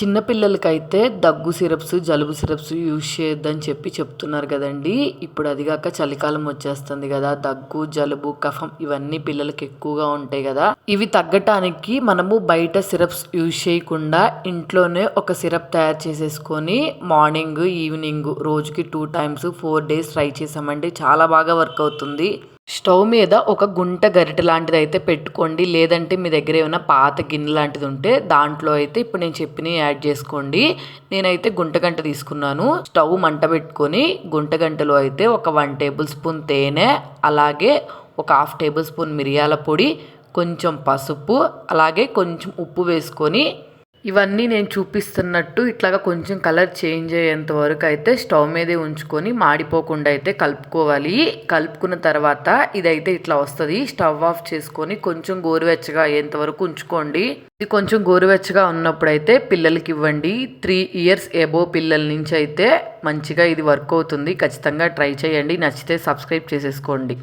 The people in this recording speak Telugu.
చిన్నపిల్లలకైతే దగ్గు సిరప్స్ జలుబు సిరప్స్ యూజ్ చేయొద్దని చెప్పి చెప్తున్నారు కదండి. ఇప్పుడు అది కాక చలికాలం వచ్చేస్తుంది కదా. దగ్గు జలుబు కఫం ఇవన్నీ పిల్లలకి ఎక్కువగా ఉంటాయి కదా. ఇవి తగ్గటానికి మనము బయట సిరప్స్ యూజ్ చేయకుండా ఇంట్లోనే ఒక సిరప్ తయారు చేసేసుకొని మార్నింగ్ ఈవినింగ్ రోజుకి two times four days try చేసామండి చాలా బాగా వర్క్ అవుతుంది. స్టవ్ మీద ఒక గుంట గరిటె లాంటిది అయితే పెట్టుకోండి. లేదంటే మీ దగ్గర ఏమైనా పాత గిన్నె లాంటిది ఉంటే దాంట్లో అయితే ఇప్పుడు నేను చెప్పినవి యాడ్ చేసుకోండి. నేనైతే గుంట గంట తీసుకున్నాను. స్టవ్ మంట పెట్టుకొని గుంట గంటలో అయితే ఒక వన్ టేబుల్ స్పూన్ తేనె అలాగే ఒక హాఫ్ టేబుల్ స్పూన్ మిరియాల పొడి కొంచెం పసుపు అలాగే కొంచెం ఉప్పు వేసుకొని ఇవన్నీ నేను చూపిస్తున్నట్టు ఇట్లాగా కొంచెం కలర్ చేంజ్ అయ్యేంత వరకు అయితే స్టవ్ మీదే ఉంచుకొని మాడిపోకుండా అయితే కలుపుకోవాలి. కలుపుకున్న తర్వాత ఇదైతే ఇట్లా వస్తుంది. స్టవ్ ఆఫ్ చేసుకొని కొంచెం గోరువెచ్చగా అయ్యేంత వరకు ఉంచుకోండి. ఇది కొంచెం గోరువెచ్చగా ఉన్నప్పుడు అయితే పిల్లలకి ఇవ్వండి. త్రీ ఇయర్స్ ఎబో పిల్లల నుంచి అయితే మంచిగా ఇది వర్క్ అవుతుంది. ఖచ్చితంగా ట్రై చేయండి. నచ్చితే సబ్స్క్రైబ్ చేసేసుకోండి.